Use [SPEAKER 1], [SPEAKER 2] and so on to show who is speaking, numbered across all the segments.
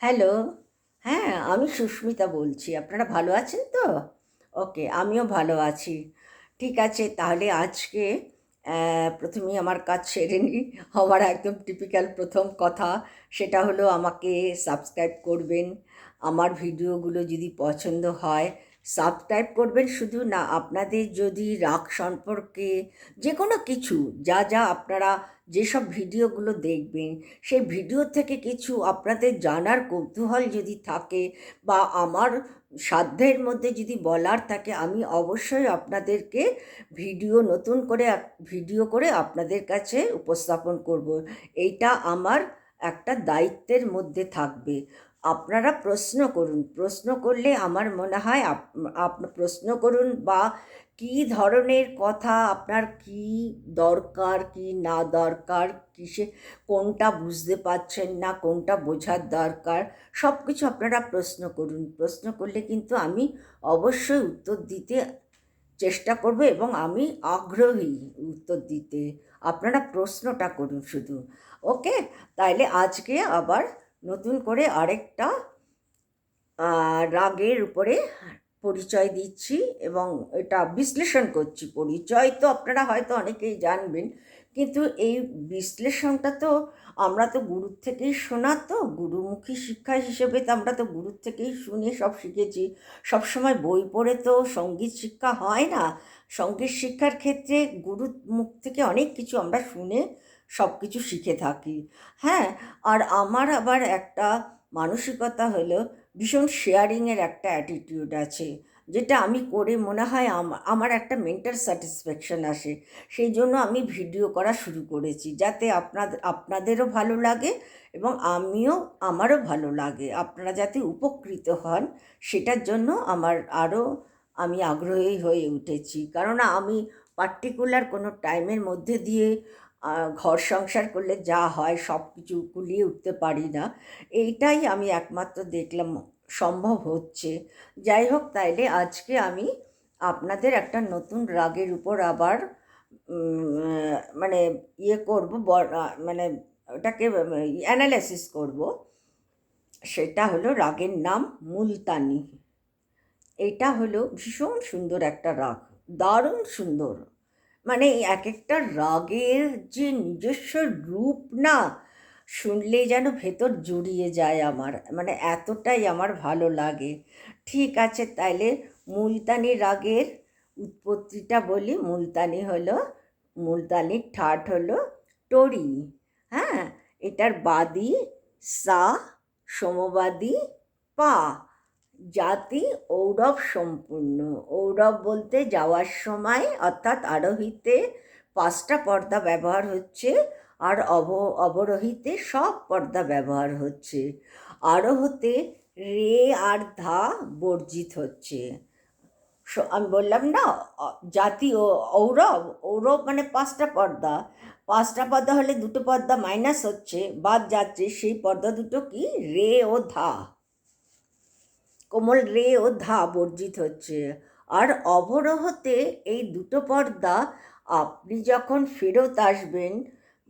[SPEAKER 1] Hello হ্যাঁ আমি সুস্মিতা বলছি। আপনারা ভালো আছেন তো? ওকে, আমিও ভালো আছি। ঠিক আছে, তাহলে আজকে প্রথমেই আমার কাজ সেরে নিই। আমার একদম টিপিক্যাল প্রথম কথা, সেটা হলো আমাকে সাবস্ক্রাইব করবেন। আমার ভিডিওগুলো যদি পছন্দ হয় সাবস্ক্রাইব করবেন। শুধু না, আপনাদের যদি রাগ সম্পর্কে যে কোনো কিছু, যা যা আপনারা যেসব ভিডিওগুলো দেখবেন, সেই ভিডিও থেকে কিছু আপনাদের জানার কৌতূহল যদি থাকে বা আমার সাধ্যের মধ্যে যদি বলার থাকে, আমি অবশ্যই আপনাদেরকে ভিডিও নতুন করে ভিডিও করে আপনাদের কাছে উপস্থাপন করব। এইটা আমার একটা দায়িত্বের মধ্যে থাকবে। আপনারা প্রশ্ন করুন। প্রশ্ন করলে আমার মনে হয় আপ প্রশ্ন করুন বা কী ধরনের কথা আপনার কি দরকার, কি না দরকার, কিসে, কোনটা বুঝতে পারছেন না, কোনটা বোঝার দরকার সব কিছু আপনারা প্রশ্ন করুন। প্রশ্ন করলে কিন্তু আমি অবশ্যই উত্তর দিতে চেষ্টা করব এবং আমি আগ্রহী উত্তর দিতে। আপনারা প্রশ্নটা করুন শুধু। ওকে? তাইলে আজকে আবার নতুন করে আরেকটা রাগের উপরে পরিচয় দিচ্ছি এবং এটা বিশ্লেষণ করছি। পরিচয় তো আপনারা হয়তো অনেকেই জানবেন, কিন্তু এই বিশ্লেষণটা তো আমরা তো গুরুর থেকেই শোনা তো, গুরুমুখী শিক্ষা হিসেবে তো আমরা তো গুরুর থেকেই শুনে সব শিখেছি। সবসময় বই পড়ে তো সংগীত শিক্ষা হয় না। সংগীত শিক্ষার ক্ষেত্রে গুরুর মুখ থেকে অনেক কিছু আমরা শুনে সব কিছু শিখে থাকি। হ্যাঁ আর আমার আবার একটা মানসিকতা হলো ভীষণ শেয়ারিংয়ের একটা অ্যাটিটিউড আছে, যেটা আমি করে মনে হয় আমার একটা মেন্টাল স্যাটিসফ্যাকশন আসে। সেই জন্য আমি ভিডিও করা শুরু করেছি, যাতে আপনাদের আপনাদেরও ভালো লাগে এবং আমিও, আমারও ভালো লাগে। আপনারা যাতে উপকৃত হন, সেটার জন্য আমার আরও আমি আগ্রহী হয়ে উঠেছি। কারণ আমি পার্টিকুলার কোনো টাইমের মধ্যে দিয়ে ঘর সংসার করলে যা হয় সব কিছু কুলিয়ে উঠতে পারি না। এইটাই আমি একমাত্র দেখলাম সম্ভব হচ্ছে। যাই হোক, তাইলে আজকে আমি আপনাদের একটা নতুন রাগের উপর আবার মানে ইয়ে করব মানে ওটাকে অ্যানালাইসিস করব। সেটা হলো রাগের নাম মুলতানি। এটা হলো ভীষণ সুন্দর একটা রাগ, দারুণ সুন্দর। মানে এক একটা রাগের যে নিজস্ব রূপ না শুনলে যেন ভেতর জুড়িয়ে যায় আমার। মানে এতটাই আমার ভালো লাগে। ঠিক আছে, তাইলে মুলতানি রাগের উৎপত্তিটা বলি। মুলতানি হলো, মুলতানির ঠাট হলো টরি। হ্যাঁ এটার বাদি সা, সমবাদী পা। জাতি ঔরব সম্পূর্ণ। ঔরব বলতে যাওয়ার সময় অর্থাৎ আরোহীতে পাঁচটা পর্দা ব্যবহার হচ্ছে আর অব, অবরোহীতে সব পর্দা ব্যবহার হচ্ছে। আরোহতে রে আর ধা বর্জিত হচ্ছে। আমি বললাম না জাতি ও ঔরব ঔরব মানে পাঁচটা পর্দা। পাঁচটা পর্দা হলে দুটো পর্দা মাইনাস হচ্ছে, বাদ যাচ্ছে সেই পর্দা দুটো কি? রে ও ধা। কোমল রে ও ধা বর্জিত হচ্ছে। আর অবরোহতে এই দুটো পর্দা আপনি যখন ফেরত আসবেন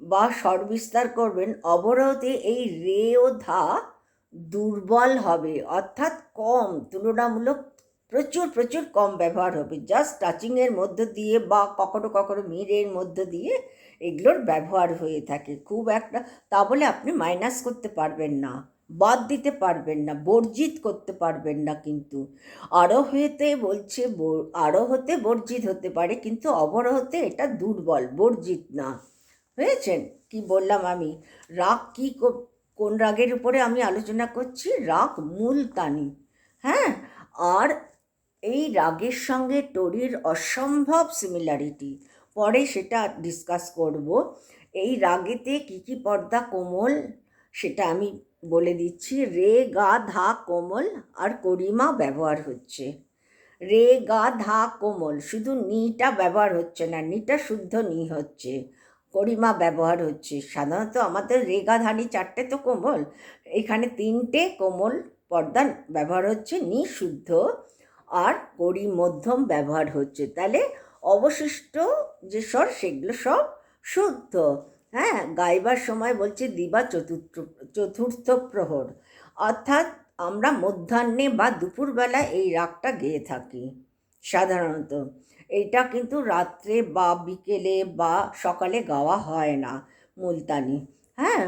[SPEAKER 1] বা স্বরবিস্তার করবেন অবরোহতে এই রে ও ধা দুর্বল হবে, অর্থাৎ কম, তুলনামূলক প্রচুর প্রচুর কম ব্যবহার হবে। জাস্ট টাচিংয়ের মধ্য দিয়ে বা কখনো কখনো মিরের মধ্য দিয়ে এগুলোর ব্যবহার হয়ে থাকে। খুব একটা তা বলে আপনি মাইনাস করতে পারবেন না। বাদ দিতে পারবেন না, বর্জিত করতে পারবেন না কিন্তু। আরোহতে বলছে আরোহতে বর্জিত হতে পারে কিন্তু অবরোহতে এটা দুর্বল, বর্জিত না। হয়েছেন? কি বললাম আমি? রাগ কো- কোন রাগের উপরে আমি আলোচনা করছি? রাগ মূলতানি। হ্যাঁ আর এই রাগের সঙ্গে টরির অসম্ভব সিমিলারিটি পরে সেটা ডিসকাস করব। এই রাগেতে কী কী পর্দা কোমল, সেটা আমি বলে দিচ্ছি, রে, গা, ধা, কোমল আর করিমা ব্যবহার হচ্ছে। রে, গা, ধা, কোমল, শুধু নিটা ব্যবহার হচ্ছে না, নিটা শুদ্ধ নি হচ্ছে। করিমা ব্যবহার হচ্ছে। সাধারণত আমাদের রে, গা ধানি চারটে তো কোমল, এখানে তিনটে কোমল পর্দা ব্যবহার হচ্ছে, নি শুদ্ধ আর করি মধ্যম ব্যবহার হচ্ছে। তাহলে অবশিষ্ট যে স্বর, সেগুলো সব শুদ্ধ। হ্যাঁ গাইবার সময় বলছে দিবা চতুর্থ চতুর্থ প্রহর। অর্থাৎ আমরা মধ্যাহ্নে বা দুপুরবেলা এই রাগটা গেয়ে থাকি সাধারণত। এটা কিন্তু রাত্রে বা বিকেলে বা সকালে গাওয়া হয় না মুলতানি। হ্যাঁ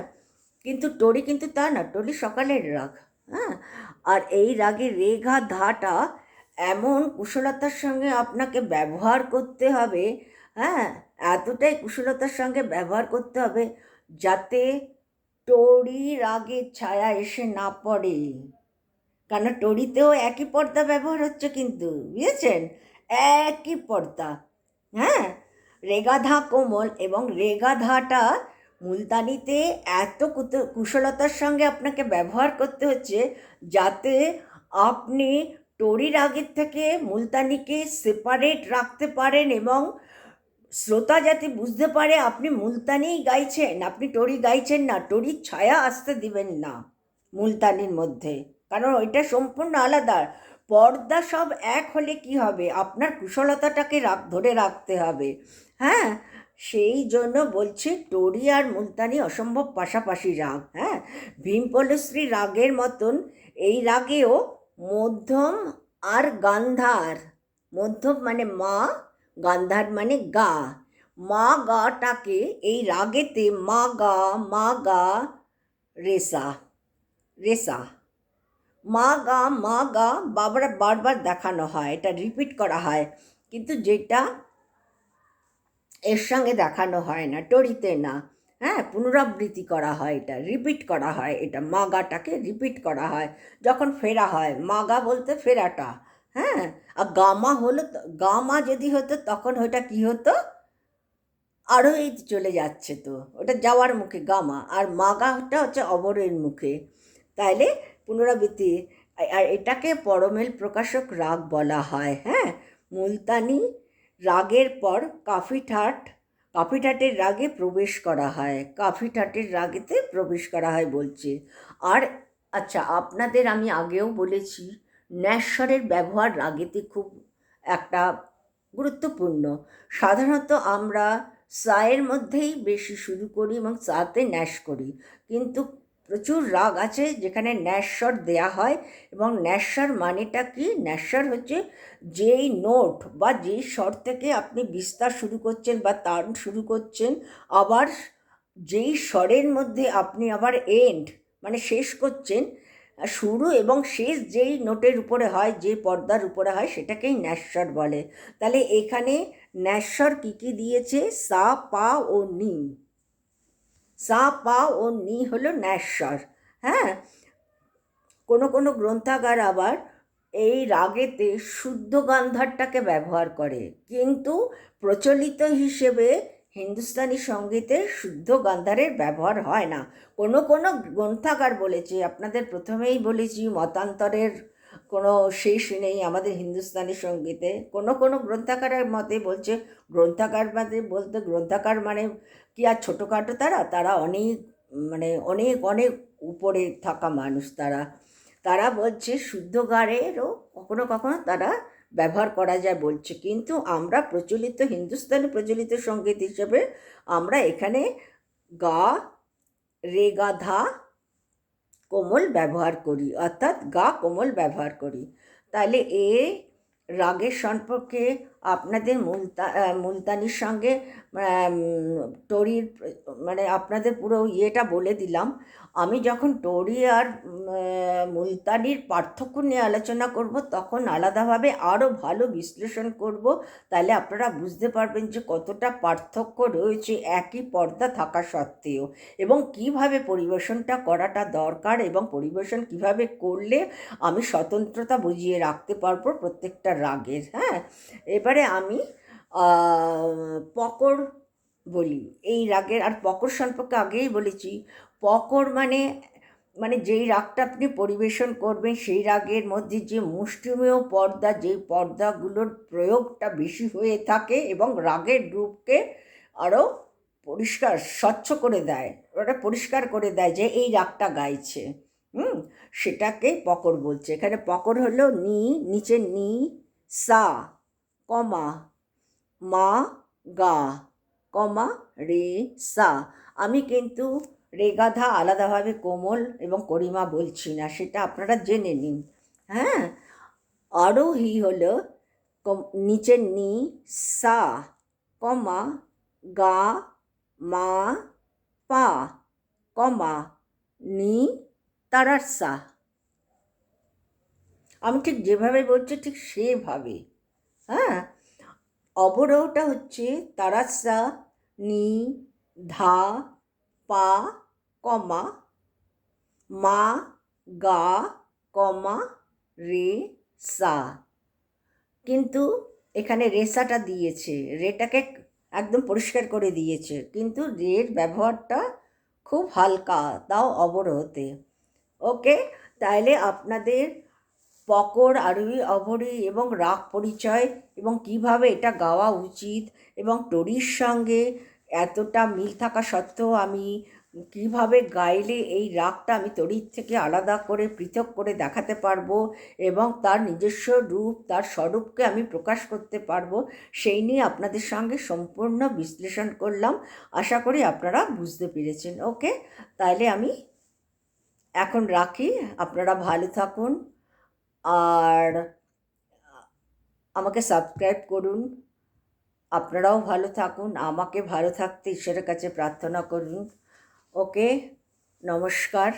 [SPEAKER 1] কিন্তু টরি কিন্তু তা না টরি সকালের রাগ। হ্যাঁ আর এই রাগের রেঘা ধাটা এমন কুশলতার সঙ্গে আপনাকে ব্যবহার করতে হবে হ্যাঁ এতটাই কুশলতার সঙ্গে ব্যবহার করতে হবে যাতে টরি রাগের ছায়া এসে না পড়ে। কেন টরিতেও একই পর্দা ব্যবহার হচ্ছে কিন্তু, বুঝেছেন? একই পর্দা হ্যাঁ? রেগাধা কোমল এবং রেগাধাটা মুলতানিতে এত কুশলতার সঙ্গে আপনাকে ব্যবহার করতে হচ্ছে যাতে আপনি টরির আগের থেকে মুলতানিকে সেপারেট রাখতে পারেন এবং শ্রোতা যাতে বুঝতে পারে আপনি মুলতানিই গাইছেন, আপনি টরি গাইছেন না, টরির ছায়া আসতে দিবেন না মুলতানির মধ্যে। কারণ ওইটা সম্পূর্ণ আলাদা। পর্দা সব এক হলে কি হবে? আপনার কুশলতাটাকে রাখ, ধরে রাখতে হবে। হ্যাঁ? সেই জন্য বলছি টরি আর মুলতানি অসম্ভব পাশাপাশি রাগ হ্যাঁ? ভীমপলশ্রী রাগের মতন এই রাগেও মধ্যম আর গান্ধার। মধ্যম মানে মা গান্ধার মানে গা। মা গাটাকে এই রাগেতে মা গা মা গা, রেসা রেসা। মা গা মা গা বাবার বারবার দেখানো হয়, এটা রিপিট করা হয়, কিন্তু যেটা এর সঙ্গে দেখানো হয় না, টরিতে না। হ্যাঁ পুনরাবৃত্তি করা হয় এটা রিপিট করা হয় এটা মাগাটাকে রিপিট করা হয়। যখন ফেরা হয় মাগা বলতে ফেরাটা। হ্যাঁ? আর গামা হলো গামা যদি হতো তখন ওটা কি হতো? আরও এই চলে যাচ্ছে তো, ওটা যাওয়ার মুখে গামা। আর মাগাটা হচ্ছে অবরের মুখে। তাইলে পুনরাবৃত্তি, আর এটাকে পরমেল প্রকাশক রাগ বলা হয় হ্যাঁ? মুলতানি রাগের পর কাফি ঠাট কাফি ঠাটের রাগে প্রবেশ করা হয় কাফি ঠাটের রাগেতে প্রবেশ করা হয় বলছে। আর আচ্ছা আপনাদের আমি আগেও বলেছি ন্যাস্বরের ব্যবহার রাগেতে খুব একটা গুরুত্বপূর্ণ। সাধারণত আমরা সায়ের মধ্যেই বেশি শুরু করি এবং সাতে ন্যাস করি। কিন্তু প্রচুর রাগ আছে যেখানে ন্যাস্বর দেয়া হয় এবং ন্যাস্বর মানেটা কি? ন্যাস্বর হচ্ছে যেই নোট বা যেই স্বর থেকে আপনি বিস্তার শুরু করছেন বা তান শুরু করছেন, আবার যেই স্বরের মধ্যে আপনি আবার এন্ড মানে শেষ করছেন শুরু এবং শেষ যেই নোটের উপরে হয়, যে পর্দার উপরে হয়, সেটাকেই ন্যাস্বর বলে। তাহলে এখানে ন্যাস্বর কী কী দিয়েছে? সা, পা ও নি। সা, পা ও নি হলো ন্যাস্বর হ্যাঁ? কোনো কোনো গ্রন্থাগার আবার এই রাগেতে শুদ্ধ গান্ধারটাকে ব্যবহার করে। কিন্তু প্রচলিত হিসেবে হিন্দুস্তানি সঙ্গীতে শুদ্ধ গান্ধারের ব্যবহার হয় না। কোনো কোনো গ্রন্থাগার বলেছে, আপনাদের প্রথমেই বলেছি, মতান্তরের কোনো শেষ নেই আমাদের হিন্দুস্তানি সঙ্গীতে। কোনো কোনো গ্রন্থাগারের মতে বলছে, গ্রন্থাগার মানে বলতে গ্রন্থাগার মানে কি আর ছোটোখাটো তারা? তারা অনেক মানে অনেক অনেক উপরে থাকা মানুষ তারা। তারা বলছে, শুদ্ধ গারেরও কখনো কখনো তারা ব্যবহার করা যায় বলছে। কিন্তু আমরা প্রচলিত হিন্দুস্তানি প্রচলিত সংগীত হিসেবে আমরা এখানে গা, রে, গা, ধা, কোমল ব্যবহার করি। অর্থাৎ গা, কোমল ব্যবহার করি। তাহলে এ রাগের সম্পর্কে আপনাদের মুলতা মুলতানির সঙ্গে টরির মানে আপনাদের পুরো ইয়েটা বলে দিলাম। আমি যখন টরি আর মুলতানির পার্থক্য নিয়ে আলোচনা করব, তখন আলাদাভাবে আরও ভালো বিশ্লেষণ করব। তাহলে আপনারা বুঝতে পারবেন যে কতটা পার্থক্য রয়েছে একই পর্দা থাকা সত্ত্বেও এবং কীভাবে পরিবেশনটা করাটা দরকার এবং পরিবেশন কীভাবে করলে আমি স্বতন্ত্রতা বুঝিয়ে রাখতে পারব প্রত্যেকটা রাগের হ্যাঁ? এবারে আমি পকর বলি। এই রাগের, আর পকর সম্পর্কে আগেই বলেছি। পকর মানে মানে যেই রাগটা আপনি পরিবেশন করবেন, সেই রাগের মধ্যে যে মুষ্টিমেয় পর্দা, যেই পর্দাগুলোর প্রয়োগটা বেশি হয়ে থাকে এবং রাগের রূপকে আরও পরিষ্কার, স্বচ্ছ করে দেয়, ওটা পরিষ্কার করে দেয় যে এই রাগটা গাইছে। হুম? সেটাকে পকর বলছে। এখানে পকর হলো নি, নিচে নি, সা, কমা, মা, গা। কমা রে সা। আমি কিন্তু রেগাধা আলাদাভাবে কোমল এবং করিমা বলছি না, সেটা আপনারা জেনে নিন। হ্যাঁ? আরোহী হলো নিচের নি, সা, কমা, গা, মা, পা, কমা, নি তারার সা। আমি ঠিক যেভাবে বলছি ঠিক সেভাবে। হ্যাঁ? অবরোহটা হচ্ছে তারাসা, নি, ধা, পা, কমা, মা, গা, কমা, রে, সা। কিন্তু এখানে রেসাটা দিয়েছে। রেটাকে একদম পরিষ্কার করে দিয়েছে। কিন্তু রের ব্যবহারটা খুব হালকা, তাও অবরোহতে। ওকে তাহলে আপনাদের পকর আরবি অবরি এবং রাগ পরিচয় এবং কীভাবে এটা গাওয়া উচিত এবং টরির সঙ্গে এতটা মিল থাকা সত্ত্বেও আমি কীভাবে গাইলে এই রাগটা আমি তড়ির থেকে আলাদা করে, পৃথক করে দেখাতে পারব এবং তার নিজস্ব রূপ, তার স্বরূপকে আমি প্রকাশ করতে পারব সেই নিয়ে আপনাদের সঙ্গে সম্পূর্ণ বিশ্লেষণ করলাম। আশা করি আপনারা বুঝতে পেরেছেন। ওকে তাহলে আমি এখন রাখি। আপনারা ভালো থাকুন। আর আমাকে সাবস্ক্রাইব করুন। আপনারাও ভালো থাকুন, আমাকে ভালো থাকতে ঈশ্বরের কাছে প্রার্থনা করুন। ওকে নমস্কার।